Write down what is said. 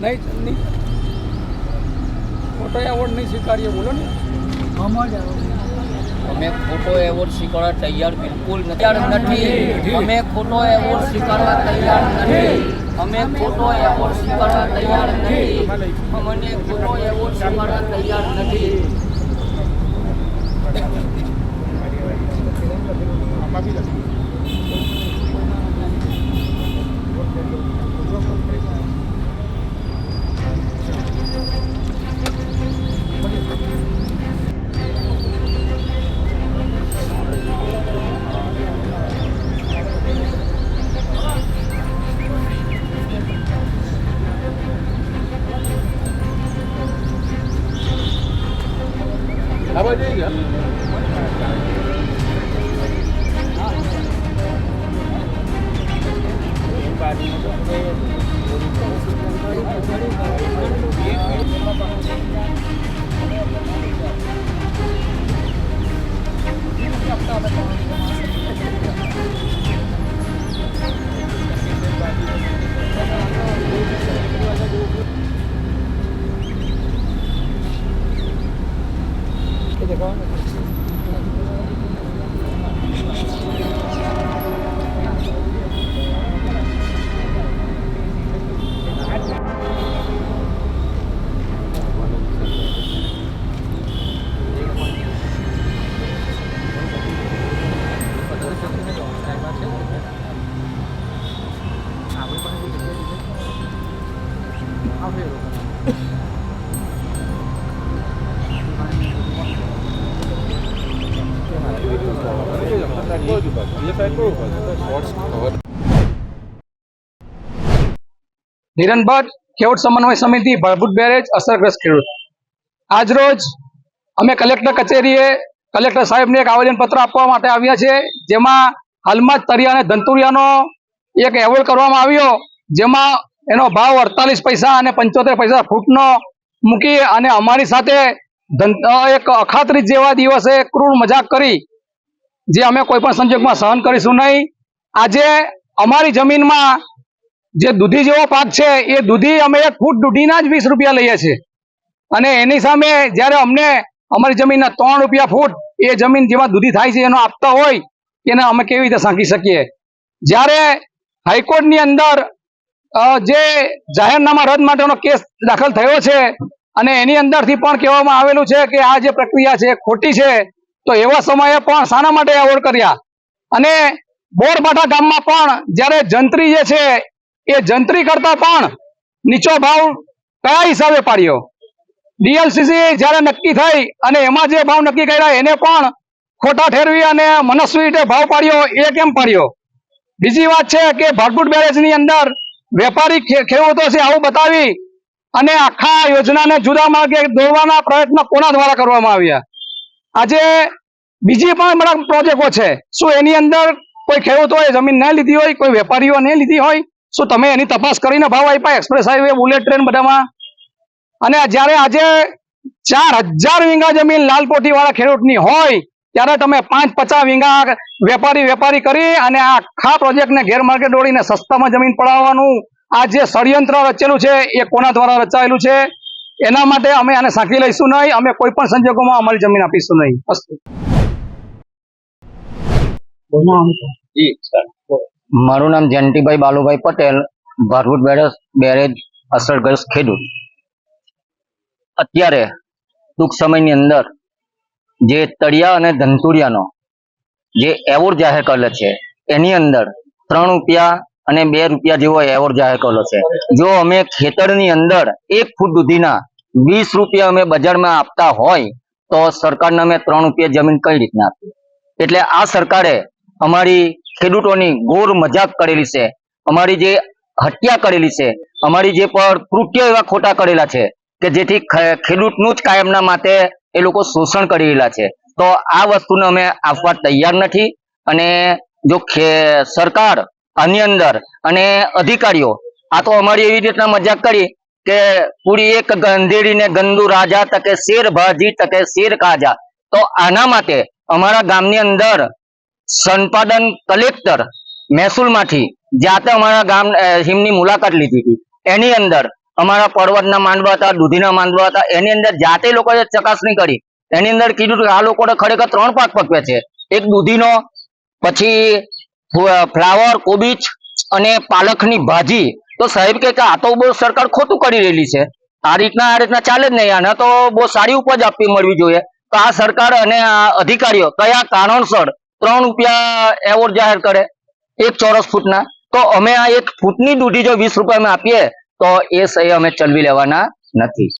નહીં નહીં. ખોટો એવોર્ડ નહીં સ્વીકારીએ બોલો ને. અમે ખોટો એવોર્ડ સ્વીકારવા તૈયાર બિલકુલ તૈયાર નથી. અમે ખોટો એવોર્ડ સ્વીકારવા તૈયાર નથી. અમે ખોટો એવોર્ડ સ્વીકારવા તૈયાર નથી. અમને ખોટો એવોર્ડ સ્વીકારવા તૈયાર નથી. આ બાજુ આવી ધીરન ભટ્ટ ખેડૂત સમન્વય સમિતિ ભરભૂત બેરેજ અસરગ્રસ્ત ખેડૂત. આજરોજ અમે કલેક્ટર કચેરીએ કલેક્ટર સાહેબને એક આવેદનપત્ર આપવા માટે આવ્યા છે જેમાં હાલમાં જ તરિયા અને ધંતુરિયાનો એક એવોર્ડ કરવામાં આવ્યો, જેમાં એનો ભાવ અડતાલીસ પૈસા અને પંચોતેર પૈસા ફૂટનો મૂકી અને અમારી સાથે એક અખાત્રીજ જેવા દિવસે ક્રૂર મજાક કરી, જે અમે કોઈ પણ સંજોગમાં સહન કરીશું નહીં. આજે અમારી જમીનમાં જે દૂધી જેવો પાક છે, એ દૂધી અમે એક ફૂટ દૂધીના જ વીસ રૂપિયા લઈએ છીએ. અને એની સામે જ્યારે અમને અમારી જમીનના ત્રણ રૂપિયા ફૂટ એ જમીન જેમાં દૂધી થાય છે, એનો આપતા હોય, એને અમે કેવી રીતે સાંકી શકીએ? જ્યારે હાઈકોર્ટની અંદર જે જાહેરનામા રદ માટેનો કેસ દાખલ થયો છે અને એની અંદરથી પણ કહેવામાં આવેલું છે કે આ જે પ્રક્રિયા છે ખોટી છે, તો એવા સમયે પણ શાના માટે એવોર્ડ કર્યા. અને બોરબાટા ગામમાં પણ જ્યારે જંત્રી જે છે એ જંત્રી કરતા પણ નીચો ભાવ કયા હિસાબે પાડ્યો? ડીએલસીસી જ્યારે નક્કી થઈ અને એમાં જે ભાવ નક્કી કર્યા એને પણ ખોટા ઠેરવી અને મનસ્વી રીતે ભાવ પાડ્યો, એ કેમ પાડ્યો? બીજી વાત છે કે ભરપૂર બેરેજની અંદર વેપારી ખેડૂતો છે, આવું બતાવી અને આખા યોજનાને જુદા માર્ગે દોરવાના પ્રયત્ન કોના દ્વારા કરવામાં આવ્યા? આજે બીજી પણ બધા પ્રોજેક્ટો છે. શું એની અંદર કોઈ ખેડૂતોએ જમીન ન લીધી હોય, કોઈ વેપારીઓ ન લીધી હોય, શું તમે એની તપાસ કરીને ભાવ આપ્યા? એક્સપ્રેસ હાઈવે બુલેટ ટ્રેન બધામાં? અને જ્યારે આજે ચાર હજાર વીંગા જમીન લાલપોટી વાળા ખેડૂતની હોય ત્યારે તમે પાંચ પચાસ વીંગા વેપારી વેપારી કરી અને આ આખા પ્રોજેક્ટને ગેરમાર્ગે દોડીને સસ્તામાં જમીન પડાવવાનું. આ જે ષડયંત્ર રચેલું છે એ કોના દ્વારા રચાયેલું છે? એના માટે અમે આને સાંકી લઈશું નહીં. અમે કોઈ પણ સંજોગોમાં અમારી જમીન આપીશું નહીં. અસ્તુ મારું નામ જયંતિભાઈ બાલુભાઈ પટેલ ભારભૂત બેરેજ બેરેજ અસરગ્રસ્ત ખેડૂત. અત્યારે ટૂંક સમયની અંદર જે તળિયા અને ધંતુરિયાનો જે એવોર્ડ જાહેર કરેલો છે, એની અંદર ત્રણ રૂપિયા અને બે રૂપિયા જેવો એવોર્ડ જાહેર કરેલો છે. જો અમે ખેતરની અંદર એક ફૂટ દૂધીના વીસ રૂપિયા અમે બજારમાં આપતા હોય, તો સરકારને અમે ત્રણ રૂપિયા જમીન કઈ રીતના આપી એટલે આ સરકારે અમારી ખેડૂતોની ગોર મજાક કરેલી છે, અમારી જે હત્યા કરેલી છે, અમારી જે પર કૃત્ય એવા ખોટા કરેલા છે, કે જેથી ખેડૂતનું જ કાયમના માટે એ લોકો શોષણ કરી રહેલા છે. તો આ વસ્તુને અમે આપવા તૈયાર નથી અને જો સરકાર આની અંદર અને અધિકારીઓ, આ તો અમારી એવી રીતના મજાક કરી કે પૂરી એક ગંધેડીને ગંદુ રાજા તકે શેર ભાજી તકે શેર કાજા. તો આના માટે અમારા ગામની અંદર સંપાદન કલેક્ટર મહેસૂલમાંથી જાતે અમારા ગામ હિમની મુલાકાત લીધી હતી. એની અંદર અમારા પર્વતના માંડવા હતા, દૂધીના માંડવા હતા, એની અંદર જાતે લોકોએ ચકાસણી કરી. એની અંદર કીધું કે આ લોકોને ખરેખર ત્રણ પાક પકવે છે. એક દૂધીનો, પછી ફ્લ- ફ્લાવર, કોબીજ અને પાલકની ભાજી. તો સાહેબ કે કે આ તો બહુ સરકાર ખોટું કરી રહેલી છે. આ રીતના આ રીતના ચાલે જ નહીં. આને તો બહુ સારી ઉપજ આપવી મળવી જોઈએ. તો આ સરકાર અને આ અધિકારીઓ કયા કારણસર ત્રણ રૂપિયા એવોર્ડ જાહેર કરે એક ચોરસ ફૂટના? તો અમે આ એક ફૂટની દૂધી જો વીસ રૂપિયામાં આપીએ તો એ સહી અમે ચલવી લેવાના નથી.